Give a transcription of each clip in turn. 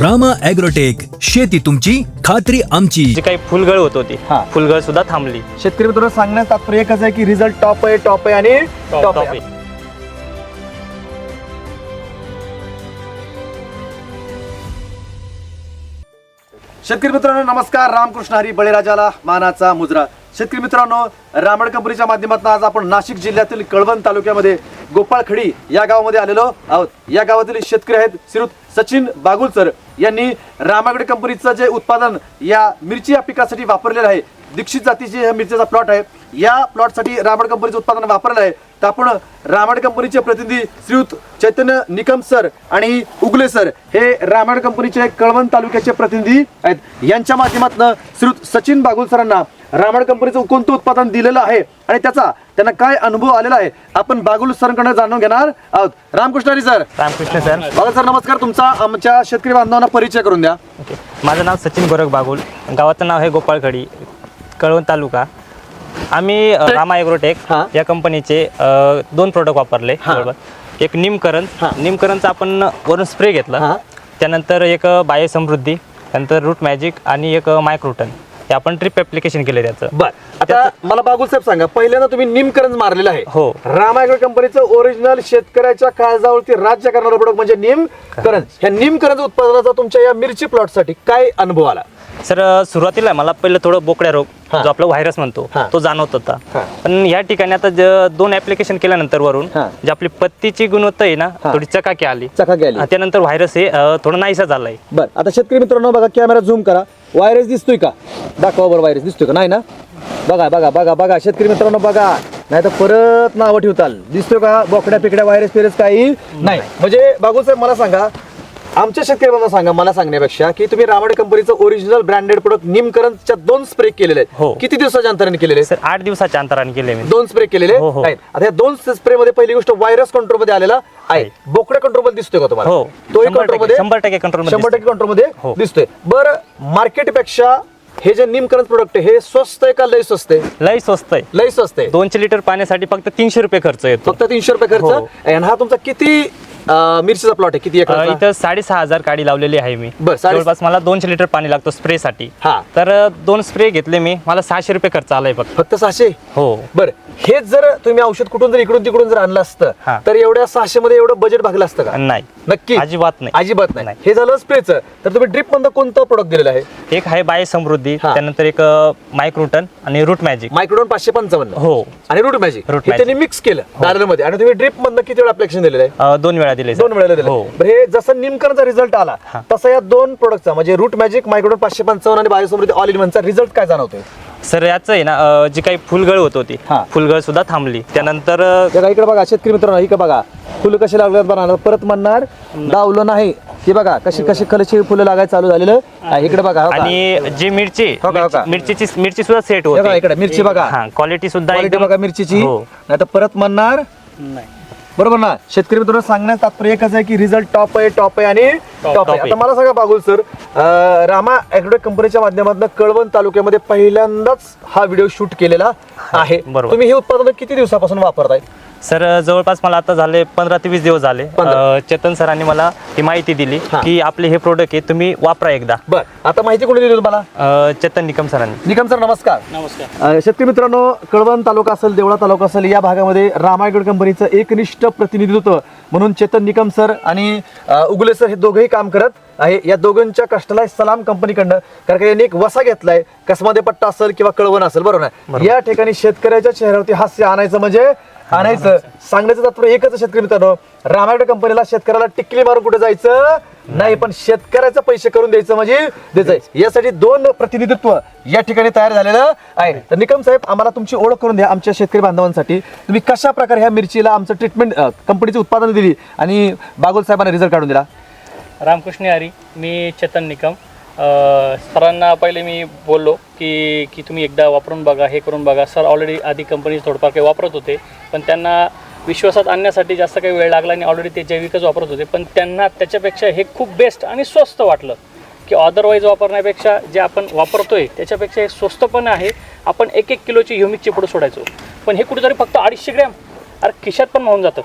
Rama agrotech शेती तुमची खात्री आमची. जी काही फुलगळ होत होती हा. फुलगळ सुद्धा थांबली. शेतकरी मित्रांनो सांगण्यास तात्पर्य एकच आहे की रिझल्ट टॉप आहे टॉप आहे आणि टॉप आहे. शेतकरी मित्रांनो नमस्कार. रामकृष्ण हरी बळीराजाला मानाचा मुजरा. शेतकरी मित्रांनो रामड कंपनीच्या माध्यमातून आज आपण नाशिक जिल्ह्यातील कळवण तालुक्यामध्ये गोपाळखडी या गावामध्ये आलेलो आहोत. या गावातील शेतकरी आहेत श्रीयुत सचिन बागुलसर. यांनी रामागड कंपनीचं जे उत्पादन या मिरची या पिकासाठी वापरलेलं आहे दीक्षित जातीचे हा मिरचीचा प्लॉट आहे. या प्लॉटसाठी रामड कंपनीचं उत्पादन वापरलं आहे. तर आपण रामड कंपनीचे प्रतिनिधी श्रीयुत चैतन्य निकम सर आणि उगले सर हे रामड कंपनीचे कळवण तालुक्याचे प्रतिनिधी आहेत. यांच्या माध्यमातून श्रीयुत सचिन बागुल सरांना रामड कंपनीचं कोणतं उत्पादन दिलेलं आहे आणि त्याचा त्यांना काय अनुभव आलेला आहे आपण बागुल सरांकडे जाणून घेणार आहोत. Ramkrishna Hari sir. Ramkrishna sir. Bagul sir नमस्कार. तुमचा आमच्या शेतकरी बांधवांना परिचय करून द्या. ओके. माझं नाव सचिन गोरख बागुल. गावाचं नाव आहे गोपाळखडी कळवण तालुका. आम्ही अ, रामा ॲग्रोटेक हा. या कंपनीचे अ, दोन प्रोडक्ट वापरले. हा. बरोबर. एक निमकरण. हा. निमकरणचा आपण वरून स्प्रे हा. घेतला त्यानंतर एक बायो समृद्धी त्यानंतर रूट मॅजिक आणि एक मायक्रोटन आपण ट्रिप ॲप्लिकेशन केले त्याचं. बर. आता मला बागुल साहेब सांगा पहिल्यांदा तुम्ही निमकरण मारलेलं आहे. हो. रामायगड कंपनीचं ओरिजिनल शेतकऱ्याच्या काळजावरती राज्य करणारं प्रोडक्ट म्हणजे निमकरण. ह्या निमकरण उत्पादनाचा तुमच्या या मिरची प्लॉटसाठी काय अनुभव आला? सर सुरुवातीला मला पहिलं थोडं बोकड्या रोग हा. जो आपला व्हायरस म्हणतो हा. तो जाणवत होता. हा. पण या ठिकाणी आता ज- दोन ऍप्लिकेशन केल्यानंतर वरून हा. जी आपली पत्तीची गुणवत्ता आहे ना हा. थोडी चकाकी आली. चका गेली हा, त्यानंतर व्हायरस हे अ, थोडं नाहीसा झालाय. बर आता शेतकरी मित्रांनो बघा कॅमेरा झूम करा. व्हायरस दिसतोय का? दाखवा बरं व्हायरस दिसतोय का? नाही ना? बघा बघा बघा बघा शेतकरी मित्रांनो बघा. नाही तर परत नावं ठेवताल. दिसतोय का? बोकड्या पिकड्या व्हायरस फिरस काही नाही. म्हणजे बागुल साहेब मला सांगा आमच्या शेतकऱ्यांना सांगा मला सांगण्यापेक्षा की तुम्ही रामड कंपनीचं ओरिजिनल ब्रँडेड प्रोडक्ट निमकरणच्या दोन स्प्रे केलेले आहेत हो. किती दिवसाच्या अंतराने केलेले आहेत? सर आठ दिवसाच्या अंतराने केले मी दोन स्प्रे केलेले हो, हो. आहेत आता या दोन स्प्रे मध्ये पहिली गोष्ट व्हायरस कंट्रोलमध्ये आलेला आहे आहे. बोकड्या कंट्रोलमध्ये दिसतोय का तुम्हाला हो. तोही शंभर कंट्रोलमध्ये शंभर टक्के control मध्ये शंभर टक्के दिसतोय. कंट्रोलमध्ये हो. दिसतोय बरं मार्केटपेक्षा हे जे निमकरण प्रोडक्ट हे स्वस्त आहे का लय स्वस्त आहे लय स्वस्त आहे लय स्वस्त आहे दोनशे लिटर पाण्यासाठी फक्त तीनशे रुपये खर्च येतो फक्त तीनशे रुपये हो. खर्च आणि हा तुमचा किती अं, मिरचीचा प्लॉट आहे. किती अ, एकर इथं साडेसहा हजार काडी लावलेली आहे मी. बरं, साडे- जवळपास मला दोनशे लिटर पाणी लागतो स्प्रे साठी हा. तर अ, दोन स्प्रे घेतले मी. मला सहाशे रुपये खर्च आलाय फक्त. फक्त सहाशे? हो. बरं हेच जर तुम्ही औषध कुठून जर इकडून तिकडून जर आणलं असतं हा. तर एवढ्या सहाशे मध्ये एवढं बजेट भागलं असतं का? नाही. नक्की? अजिबात नाही. अजिबात नाही. नाही. हे झालं स्प्रेचं तर तुम्ही ड्रिप मधलं कोणतं प्रोडक्ट दिलेलं आहे? एक आहे बाय समृद्धी हा. त्यानंतर एक मायक्रोटन आणि रूट मॅजिक मायक्रोडोन पाचशे पंचावन्न. हो. आणि रूट मॅजिक Root हे magic. त्यांनी मिक्स केलं दारेल मध्ये आणि तुम्ही ड्रिप मधनं किती वेळा अप्लिकेशन दिलेलं आहे? अ, दोन वेळा दिले. दोन वेळेला दिलं हो बरं हे जसं निमकरचा रिझल्ट आला. तसा या दोन प्रोडक्टचा म्हणजे रूट मॅजिक मायक्रोडोन पाचशे पंचावन्न आणि बायोसमृद्धी ऑल इन वनचा रिझल्ट काय जाणवतोय सर याचं आहे ना अ, जी काही फुलगळ होत होती हा. फुलगळ सुद्धा थांबली त्यानंतर अ, इकडे बघा शेतकरी मित्रांनो इकडे बघा फुलं कशी लागल्यात बघा परत म्हणणार दावलं नाही की बघा कशी कशी कलशी फुलं लागायला चालू झालेलं आहे. इकडे बघा हो का? आणि जी मिरची हो का, हो का? मिरची- मिरचीची मिरची सुद्धा सेट हे बघा होते इकडे मिरची बघा हा क्वालिटी सुद्धा क्वालिटी एकदम- बघा मिरचीची हो. नाही तर परत म्हणणार बरोबर ना शेतकरी मित्रांनो सांगण्यास तात्पर्य एकच आहे की रिझल्ट टॉप आहे टॉप आहे आणि टॉप आहे. आता मला सांगा बागुल सर रामा ॲग्रोटेक कंपनीच्या माध्यमातून कळवण तालुक्यामध्ये पहिल्यांदाच हा व्हिडिओ शूट केलेला आहे. तुम्ही हे उत्पादन किती दिवसापासून वापरताय सर जवळपास मला आता झाले पंधरा ते वीस दिवस झाले. पंधरा. अ, चेतन सरांनी मला ही माहिती दिली हा. की आपले हे प्रोडक्ट आहे तुम्ही वापरा एकदा. बर. आता माहिती कोणी दिली तुम्हाला? अ, चेतन निकम सरांनी. निकम सर नमस्कार. नमस्कार. अ, शेतकरी मित्रांनो कळवण तालुका असेल देवळा तालुका असेल या भागामध्ये रामायगड कंपनीचं एकनिष्ठ प्रतिनिधित्व म्हणून चेतन निकम सर आणि अ, उगले सर हे दोघंही काम करत आहे. या दोघांच्या कष्टाला सलाम कंपनीकडनं. कारण का यांनी एक वसा घेतलाय. कसमध्ये पट्टा असेल किंवा कळवण असेल बरोबर ना या ठिकाणी शेतकऱ्याच्या चेहऱ्यावरती हास्य आणायचं म्हणजे आणायचं सांगण्याचं तात्पर्य एकच आहे शेतकरी मित्रांनो. रामायण कंपनीला शेतकऱ्याला टिकली मारून कुठे जायचं? नाही पण शेतकऱ्याचं पैसे करून द्यायचं म्हणजे द्यायचं. यासाठी दोन प्रतिनिधित्व या ठिकाणी तयार झालेलं आहे. तर निकम साहेब आम्हाला तुमची ओळख करून द्या आमच्या शेतकरी बांधवांसाठी. तुम्ही कशा प्रकारे ह्या मिरचीला आमचं ट्रीटमेंट कंपनीची उत्पादन दिली आणि बागोल साहेबांना रिझल्ट काढून दिला? रामकृष्ण हरी मी चेतन निकम. अ, सरांना पहिले मी बोललो की की तुम्ही एकदा वापरून बघा हे करून बघा. सर ऑलरेडी आधी कंपनी थोडंफार काही वापरत होते पण त्यांना विश्वासात आणण्यासाठी जास्त काही वेळ लागला आणि ऑलरेडी ते जैविकच वापरत होते. पण त्यांना त्याच्यापेक्षा हे खूप बेस्ट आणि स्वस्त वाटलं की अदरवाईज वापरण्यापेक्षा जे आपण वापरतोय त्याच्यापेक्षा हे स्वस्त पण आहे. आपण एक एक किलोची ह्युमिकची पुढं सोडायचो. पण हे कुठेतरी फक्त अडीचशे ग्रॅम. अरे खिशात पण होऊन जातं.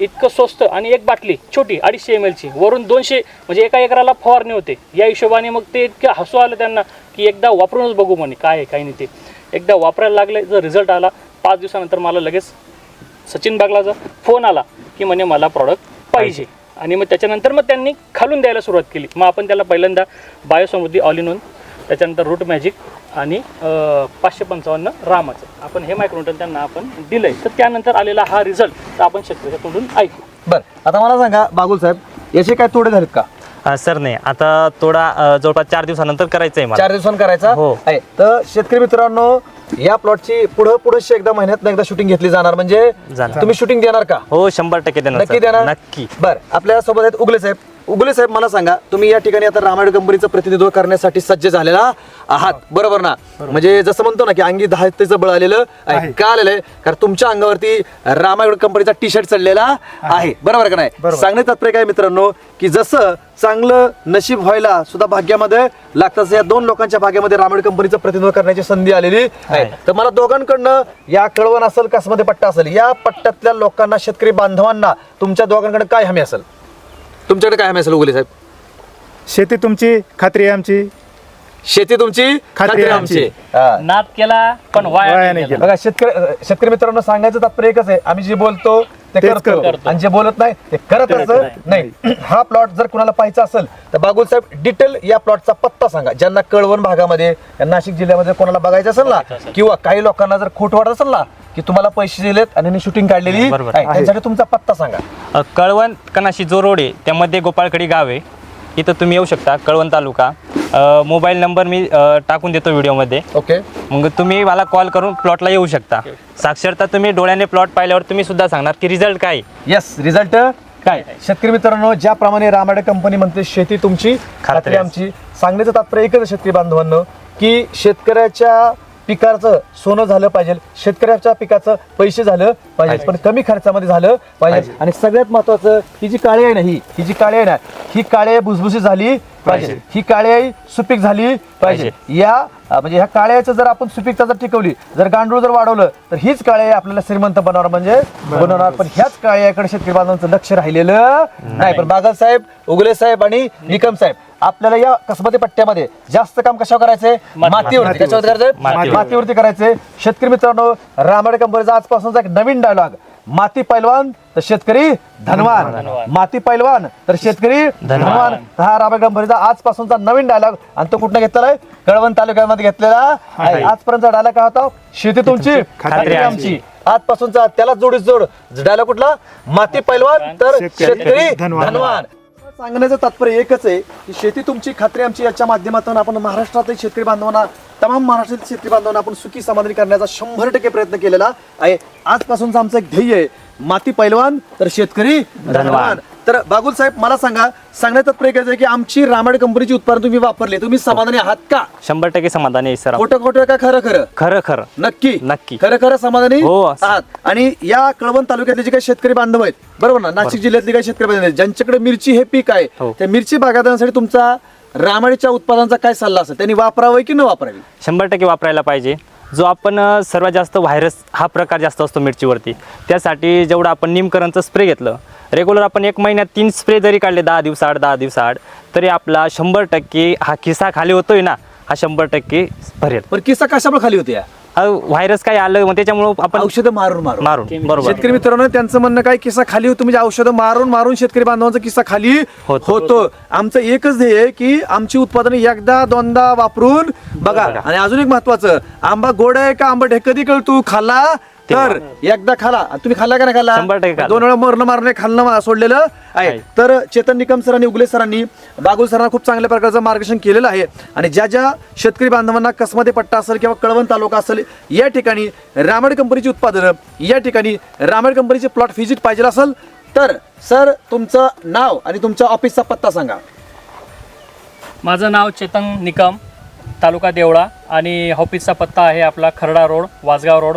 इतकं स्वस्त आणि एक बाटली छोटी अडीचशे एम एलची वरून दोनशे म्हणजे एका एकराला फवारणी होते. या हिशोबाने मग ते इतकं हसू आलं त्यांना की एकदा वापरूनच बघू म्हणे. काय आहे काय नाही ते. एकदा वापरायला लागले जर रिझल्ट आला पाच दिवसानंतर मला लगेच सचिन बागलाचा फोन आला की म्हणे मला प्रॉडक्ट पाहिजे. आणि मग त्याच्यानंतर मग त्यांनी खालून द्यायला सुरुवात केली. मग आपण त्याला पहिल्यांदा बायोसमृद्धी ऑल इन वन त्याच्यानंतर रूट मॅजिक आणि पाचशे पंचावन्न रामाचं. आपण हे मायक्रोटन त्यांना आपण दिलंय. तर त्यानंतर आलेला हा रिझल्ट आपण शेतकऱ्याच्या तोंडून ऐकू. बरं. आता मला सांगा बागुल साहेब याचे काय तोडे झालेत का? अ, सर नाही. आता थोडा जवळपास चार दिवसानंतर करायचं आहे मला. चार दिवसांनी करायचा? हो. आहे. तर शेतकरी मित्रांनो या प्लॉटची पुढं पुढे एकदा महिन्यात एकदा शूटिंग घेतली जाणार. म्हणजे जाणार. तुम्ही शूटिंग देणार का? हो शंभर टक्के देणार नक्की सर. देणार? नक्की. बर. आपल्यासोबत आहेत उगले साहेब. उगले साहेब मला सांगा तुम्ही या ठिकाणी आता रामायण कंपनीचं प्रतिनिधित्व करण्यासाठी सज्ज झालेला आहात. बरोबर ना? म्हणजे जसं म्हणतो ना की अंगी दहातेचं बळ आलेलं आहे. का आलेलं आहे? कारण तुमच्या अंगावरती रामायण कंपनीचा टी शर्ट चढलेला आहे. बरोबर का नाही? सांगणे तात्पर्य काय मित्रांनो की जसं चांगलं नशीब व्हायला सुद्धा भाग्यामध्ये लागतं तसं या दोन लोकांच्या भाग्यामध्ये रामायण कंपनीचं प्रतिनिधित्व करण्याची संधी आलेली आहे. तर मला दोघांकडनं या कळवण असेल कसमध्ये पट्टा असेल या पट्ट्यातल्या लोकांना शेतकरी बांधवांना तुमच्या दोघांकडे काय हमी असेल? तुमच्याकडे काय हमी असेल उगले साहेब? शेती तुमची खात्री आहे आमची. शेती तुमची खात्री आहे आमची. हा. नाद केला पण वाया वाया नाही. बघा शेतकरी शेतकरी मित्रांनो सांगायचं तात्पर्य एकच आहे. आम्ही जे बोलतो ते तेच करतो. करतो. आणि जे बोलत नाही ते करत असं नाही. हा प्लॉट जर कुणाला पाहायचा असेल तर बागुल साहेब डिटेल या प्लॉटचा पत्ता सांगा. ज्यांना कळवण भागामध्ये या नाशिक जिल्ह्यामध्ये कोणाला बघायचं असेल ना किंवा काही लोकांना जर खोट वाटत असेल ना की तुम्हाला पैसे दिलेत आणि शूटिंग काढलेली. बरोबर. आहे. त्यांच्यासाठी तुमचा पत्ता सांगा. अ, कळवण कनाशी जो रोड आहे त्यामध्ये गोपाळखडी गाव आहे. इथं तुम्ही येऊ शकता कळवण तालुका. अ, मोबाईल नंबर मी अ, टाकून देतो व्हिडिओमध्ये. ओके. मग तुम्ही मला कॉल करून प्लॉटला येऊ शकता. साक्षरता तुम्ही डोळ्याने प्लॉट पाहिल्यावर तुम्ही सुद्धा सांगणार की रिझल्ट काय आहे. येस रिझल्ट काय? शेतकरी मित्रांनो ज्याप्रमाणे रामाडे कंपनी म्हणते शेती तुमची खात्री आमची. सांगण्याचं तात्पर्य एकच आहे शेतकरी बांधवांनो की शेतकऱ्याच्या पिकाचं सोनं झालं पाहिजे. शेतकऱ्याच्या पिकाचं पैसे झालं पाहिजे. पण कमी खर्चामध्ये झालं पाहिजे. आणि सगळ्यात महत्वाचं ही जी काळी आहे ना ही ही जी काळी आहे ना ही काळी आहे भुसभुशीत झाली पाहिजे. ही काळी सुपीक झाली पाहिजे. या म्हणजे ह्या काळ्याचं जर आपण सुपीकता जर टिकवली जर गांडूळ जर वाढवलं तर हीच काळे आपल्याला श्रीमंत बनवणार म्हणजे बनवणार. पण ह्याच काळ्याकडे शेतकरी बांधवांचं लक्ष राहिलेलं नाही. पण बागल साहेब उगले साहेब आणि निकम साहेब आपल्याला या कसबते पट्ट्यामध्ये जास्त काम कशावर करायचंय? मातीवरती. कशावर करायचंय. मातीवरती. करायचंय. शेतकरी मित्रांनो रामाडे कंपनीचा आजपासूनचा एक नवीन डायलॉग माती पैलवान तर शेतकरी धनवान. माती पैलवान तर शेतकरी धनवान. हा रामाडे कंपनीचा आजपासूनचा नवीन डायलॉग आणि तो कुठनं घेतलेला आहे? कळवण तालुक्यामध्ये घेतलेला आहे. आजपर्यंतचा डायलॉग काय होता? शेती तुमची खात्री आमची. आजपासूनचा त्याला जोडीस जोड. डायलॉग कुठला? माती पैलवान तर शेतकरी धनवान. सांगण्याचं तात्पर्य एकच आहे की शेती तुमची खात्री आमची याच्या माध्यमातून आपण महाराष्ट्रातील शेतकरी बांधवांना तमाम महाराष्ट्रातील शेतकरी बांधवांना आपण सुखी समाधानी करण्याचा शंभर टक्के प्रयत्न केलेला आहे. आजपासूनचं आमचं एक ध्येय आहे. माती पैलवान तर शेतकरी धनवान. तर बागुल साहेब मला सांगा सांगण्याचं आहे की आमची रामाड कंपनीची उत्पादन तुम्ही वापरले तुम्ही समाधानी आहात का? शंभर टक्के समाधानी आहे सर. खोटं खोटं का खरं खरं? खरं खरं. नक्की? नक्की. खरं खरं समाधानी हो. आहात. आणि या कळवण तालुक्यातले जे काही शेतकरी बांधव आहेत बरोबर ना? नाशिक जिल्ह्यातले काही शेतकरी बांधव आहेत ज्यांच्याकडे मिरची हे पीक आहे हो. त्या मिरची बागायतदारांसाठी तुमचा रामाडीच्या उत्पादनाचा काय सल्ला असेल? त्यांनी वापरावं की न वापरावी? शंभर टक्के वापरायला पाहिजे. जो आपण अ, सर्वात जास्त व्हायरस हा प्रकार जास्त असतो मिरचीवरती. त्यासाठी जेवढं आपण निमकरणचं स्प्रे घेतलं रेग्युलर आपण एक महिन्यात तीन स्प्रे जरी काढले दहा दिवसाआड दहा दिवसाआड तरी आपला शंभर टक्के हा खिसा खाली होतोय ना हा शंभर टक्के भरेल. पण किस्सा कशामुळे खाली होते या हा व्हायरस काय आलं मग त्याच्यामुळं आपण औषधं मारून मारून. मारून बरोबर. शेतकरी मित्रांनो त्यांचं म्हणणं काय किस्सा खाली होतो म्हणजे औषधं मारून मारून शेतकरी बांधवांचा किस्सा खाली होतो. होतो. आमचं एकच ध्येय आहे की आमची उत्पादने एकदा दोनदा वापरून बघा. आणि अजून एक महत्वाचं आंबा गोड आहे का आंबट हे कधी कळ तू खाल्ला तर एकदा खाला. तुम्ही खाल्ला का नाही खाल्ला? शंभर टक्के खाल्ला. दोन वेळा मरण मारणे खाल्लं मा- सोडलेलं आहे. आहे. तर चेतन निकम सरांनी उगले सरांनी बागुल सरांना खूप चांगल्या प्रकारचं मार्गदर्शन केलेलं आहे. आणि ज्या ज्या शेतकरी बांधवांना कसमध्ये पट्टा असेल किंवा कळवण तालुका असेल या ठिकाणी रामड कंपनीची उत्पादनं या ठिकाणी रामड कंपनीचे प्लॉट व्हिजिट पाहिजे असेल तर सर तुमचं नाव आणि तुमच्या ऑफिसचा पत्ता सांगा. माझं नाव चेतन निकम तालुका देवळा आणि ऑफिसचा पत्ता आहे आपला खरडा रोड वासगाव रोड.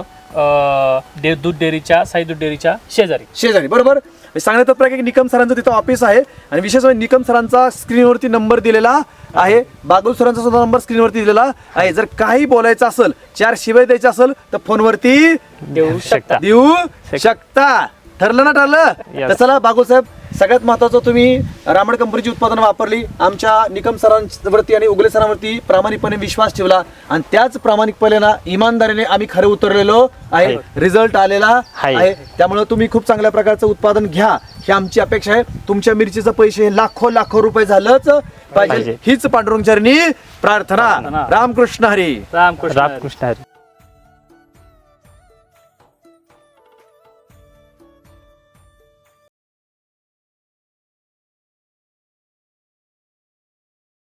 दे दूध डेअरीच्या साई दूध डेअरीच्या शेजारी. शेजारी बरोबर? सांगण्यात तात्पर्य की निकम सरांचं तिथं ऑफिस आहे आणि विशेष म्हणजे निकम सरांचा स्क्रीनवरती नंबर दिलेला आहे. बागुल सरांचा सुद्धा नंबर स्क्रीनवरती दिलेला आहे. जर काही बोलायचं असेल चार शिवाय द्यायचं असेल तर फोनवरती देऊ शकता. देऊ शकता. ठरलं ना ठरलं. तर चला बागुल साहेब सगळ्यात महत्वाचं तुम्ही रामड कंपनीची उत्पादनं वापरली आमच्या निकम सरांवरती आणि उगले सरांवरती प्रामाणिकपणे विश्वास ठेवला आणि त्याच प्रामाणिकपणे ना इमानदारीने आम्ही खरे उतरलेलो आहे. रिझल्ट आलेला आहे. त्यामुळे तुम्ही खूप चांगल्या प्रकारचं उत्पादन घ्या ही आमची अपेक्षा आहे तुमच्या मिरचीचं पैसे हे लाखो लाखो रुपये झालंच पाहिजे. हीच पांडुरंग चरणी प्रार्थना. रामकृष्ण हरी रामकृष्ण हरी. रामकृष्ण हरी